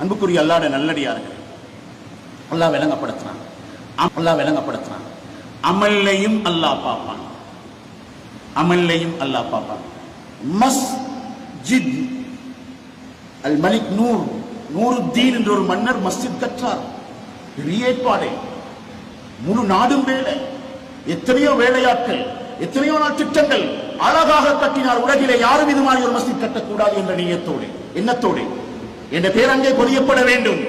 அன்புக்குரிய அல்லாட நல்லடியார்கள் அல்லாஹ் விளங்கப்படுத்துறான். அம்- அல்லாஹ் விளங்கப்படுத்துறான். அமல்லையும் அல்லாஹ் பார்ப்பான். அமல்லையும் அல்லாஹ் பார்ப்பான். மஸ்ஜித் அல் மலிக் நூர் நூருத்தீன் என்ற ஒரு மன்னர் மஸ்ஜித் கற்றார். பெரிய ஏற்பாடே. முழு நாடும் வேலை. எத்தனையோ வேலையாட்கள் எத்தனையோ நாள் திட்டங்கள் அழகாக கட்டினார். உலகிலே யாரும் இது மாதிரி ஒரு மஸ்ஜித் கட்டக்கூடாது என்ற நியத்தோடு எண்ணத்தோடு. என்ற பேர் அங்கே பொதியப்பட வேண்டும்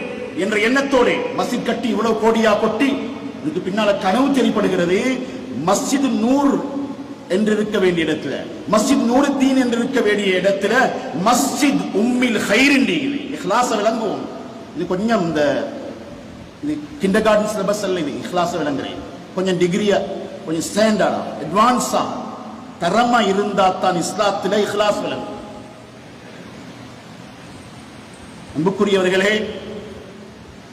என்ற எண்ணத்தோடு மசித் கட்டி இவ்வளவு கோடியா கொட்டி இதுக்கு பின்னால கனவு தெரியப்படுகிறது. மஸ்ஜித் நூர் என்று இருக்க வேண்டிய இடத்துல மஸ்ஜித் நூருத்தீன் என்று இருக்க வேண்டிய இடத்துல மஸ்ஜித் உம்மில் ஹைரிண்டி இஹ்லாச விளங்குவோம். இது கொஞ்சம் இந்த இது கிண்டர் கார்டன் சிலபஸ் அல்ல இது இஹ்லாச விளங்குறேன். கொஞ்சம் டிகிரியா கொஞ்சம் ஸ்டாண்டர்டா அட்வான்ஸா தரமா இருந்தா தான் இஸ்லாத்துல இஹ்லாஸ் விளங்கும். அன்புக்குரியவர்களே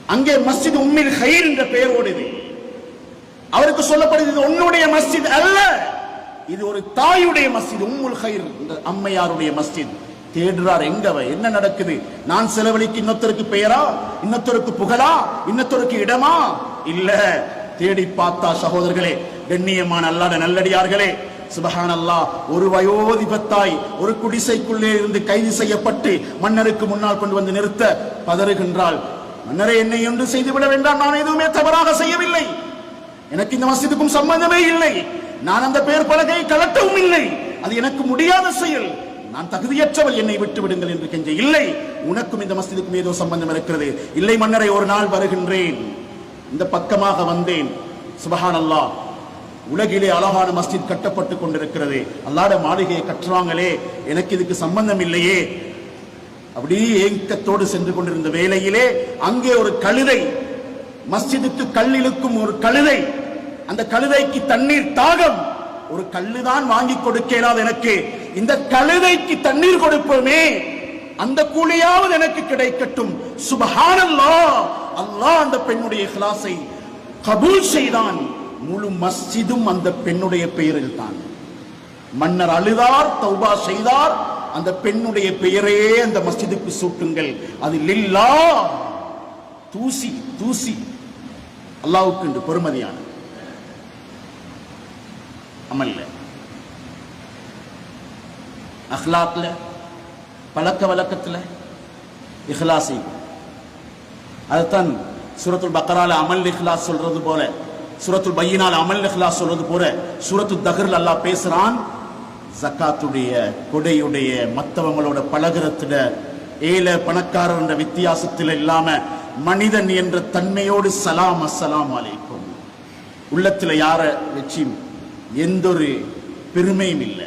அங்கே மஸ்ஜித் உம்மில் ஹைர் என்ற பெயரோடு இது. அவருக்கு சொல்லப்படுது இது உன்னுடைய மஸ்ஜித் அல்ல. இது ஒரு தாயுடைய மஸ்ஜித் உம்முல் ஹைர் இந்த அம்மையாருடைய மஸ்ஜித். தேடுறார் எங்க என்ன நடக்குது? நான் செலவழிக்கு இன்னொருத்தருக்கு பெயரா? இன்னொருத்தருக்கு புகழா? இன்னொருத்தருக்கு இடமா? இல்ல தேடி பார்த்தா சகோதரர்களே கண்ணியமான அல்லாத நல்லடியார்களே சுபஹானல்லா ஒரு வயோதிபத்தாய் ஒரு குடிசைக்குள்ளே இருந்து கைது செய்யப்பட்டு மன்னருக்கு முன்னால் கொண்டு வந்து நிறுத்த பதறுகின்றாள். மன்னரை என்னை ஒன்று செய்துவிட வேண்டாம் நான் எதுவுமே தவறாக செய்யவில்லை. எனக்கு இந்த மசிதுக்கும் சம்பந்தமே இல்லை. நான் அந்த பெயர் பலகையை கலட்டவும் இல்லை. அது எனக்கு முடியாத செயல். நான் தகுதியற்றவள் என்னை விட்டு விடுங்கள் என்று கெஞ்ச இல்லை. உனக்கும் இந்த மஸ்ஜிதுக்கும் ஏதோ சம்பந்தம் இருக்கிறது. இல்லை மன்னரை ஒரு நாள் வருகின்றேன். இந்த பக்கமாக வந்தேன். சுபஹான் அல்லாஹ் உலகிலே அழகான மஸ்ஜித் கட்டப்பட்டு கொண்டிருக்கிறது. அல்லாட மாளிகையை கட்டுறாங்களே. எனக்கு இதுக்கு சம்பந்தம் இல்லையே. அப்படியே ஏக்கத்தோடு சென்று கொண்டிருந்த வேளையிலே அங்கே ஒரு கழுதை மஸ்ஜிதுக்கு கல்லிழுக்கும் ஒரு கழுதை அந்த கழுதைக்கு தண்ணீர் தாகம். ஒரு கல்லுதான் வாங்கி கொடுக்க எனக்கு. இந்த கழுதைக்கு தண்ணீர் கொடுப்போமே. அந்த கூலியாவது எனக்கு கிடைக்கட்டும். சுபஹானல்லாஹ் அல்லாஹ் அந்த பெண்ணுடைய கிளாஸை கபூல் செய்தான். முழு மஸ்ஜிதும் அந்த பெண்ணுடைய பெயரில் தான் மன்னர் அழுதார் தௌபா செய்தார் அந்த பெண்ணுடைய பெயரே அந்த மஸ்ஜிதுக்கு சூட்டுங்கள். அது லில்லா. தூசி தூசி. அல்லாவுக்கு என்று பெருமதியான அமல்ல. அஹ்லாக்ல பழக்க வழக்கத்துல இஹ்லாஸை அதுதான் சுரத்துல் பக்கரால அமல் இஹ்லாஸ் சொல்றது போல. சூரத்துல் பையினால் அமல் இஹ்லாஸ் சொல்வது போல சூரத்து தஹர்ல அல்லாஹ் பேசுறான் ஜக்காத்துடைய கொடையுடைய மத்தவங்களோட பழகிறத்துல ஏல பணக்காரர் என்ற வித்தியாசத்தில் இல்லாம மனிதன் என்ற தன்மையோடு சலாம் அஸ்ஸலாம் அலைக்கும். உள்ளத்துல யார வச்சும் எந்த ஒரு பெருமையும் இல்லை.